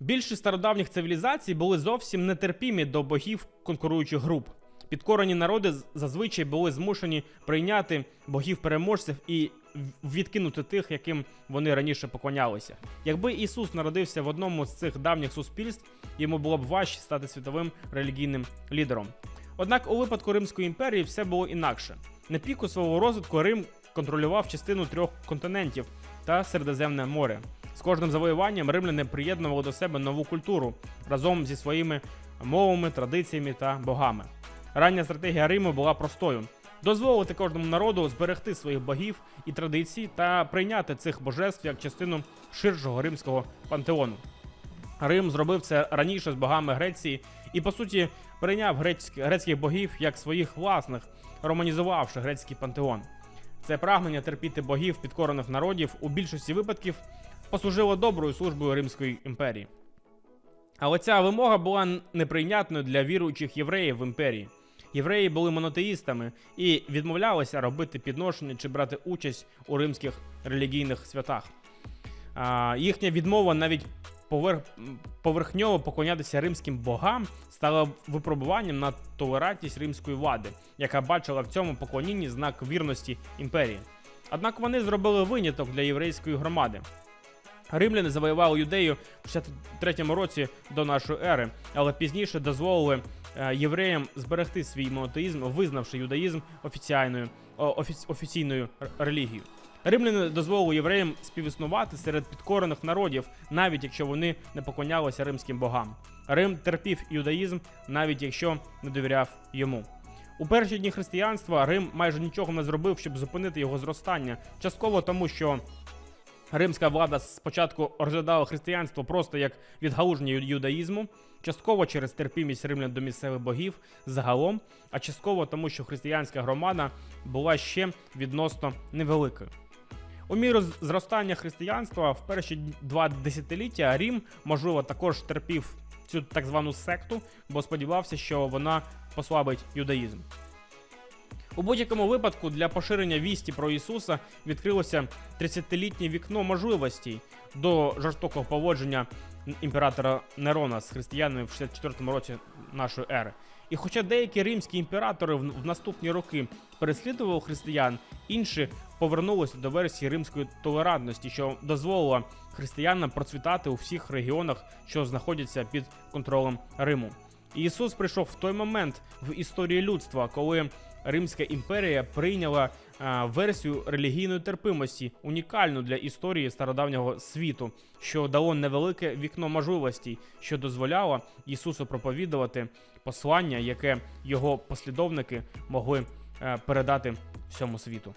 Більшість стародавніх цивілізацій були зовсім нетерпімі до богів конкуруючих груп. Підкорені народи зазвичай були змушені прийняти богів-переможців і відкинути тих, яким вони раніше поклонялися. Якби Ісус народився в одному з цих давніх суспільств, йому було б важче стати світовим релігійним лідером. Однак у випадку Римської імперії все було інакше. На піку свого розвитку Рим контролював частину трьох континентів та Середземне море. З кожним завоюванням римляни приєднували до себе нову культуру разом зі своїми мовами, традиціями та богами. Рання стратегія Риму була простою: дозволити кожному народу зберегти своїх богів і традицій та прийняти цих божеств як частину ширшого римського пантеону. Рим зробив це раніше з богами Греції і, по суті, прийняв грецьк- грецьких богів як своїх власних, романізувавши грецький пантеон. Це прагнення терпіти богів підкорених народів у більшості випадків послужило доброю службою Римської імперії. Але ця вимога була неприйнятною для віруючих євреїв в імперії. Євреї були монотеїстами і відмовлялися робити підношення чи брати участь у римських релігійних святах. А, їхня відмова навіть поверх, поверхньово поклонятися римським богам стала випробуванням на толерантність римської влади, яка бачила в цьому поклонінні знак вірності імперії. Однак вони зробили виняток для єврейської громади. Римляни завоювали юдею в 63 році до нашої ери, але пізніше дозволили е, євреям зберегти свій монотеїзм, визнавши юдаїзм офіціальною, о, офіційною релігією. Римляни дозволили євреям співіснувати серед підкорених народів, навіть якщо вони не поклонялися римським богам. Рим терпів юдаїзм, навіть якщо не довіряв йому. У перші дні християнства Рим майже нічого не зробив, щоб зупинити його зростання, частково тому, що римська влада спочатку розглядала християнство просто як відгалуження юдаїзму, частково через терпімість римлян до місцевих богів загалом, а частково тому, що християнська громада була ще відносно невеликою. У міру зростання християнства в перші два десятиліття Рім, можливо, також терпів цю так звану секту, бо сподівався, що вона послабить юдаїзм. У будь-якому випадку для поширення вісті про Ісуса відкрилося 30-літнє вікно можливостей до жорстокого поводження імператора Нерона з християнами в 64 році нашої ери. І хоча деякі римські імператори в, наступні роки переслідували християн, інші повернулися до версії римської толерантності, що дозволило християнам процвітати у всіх регіонах, що знаходяться під контролем Риму. Ісус прийшов в той момент в історії людства, коли Римська імперія прийняла версію релігійної терпимості, унікальну для історії стародавнього світу, що дало невелике вікно можливостей, що дозволяло Ісусу проповідувати послання, яке його послідовники могли е, передати всьому світу.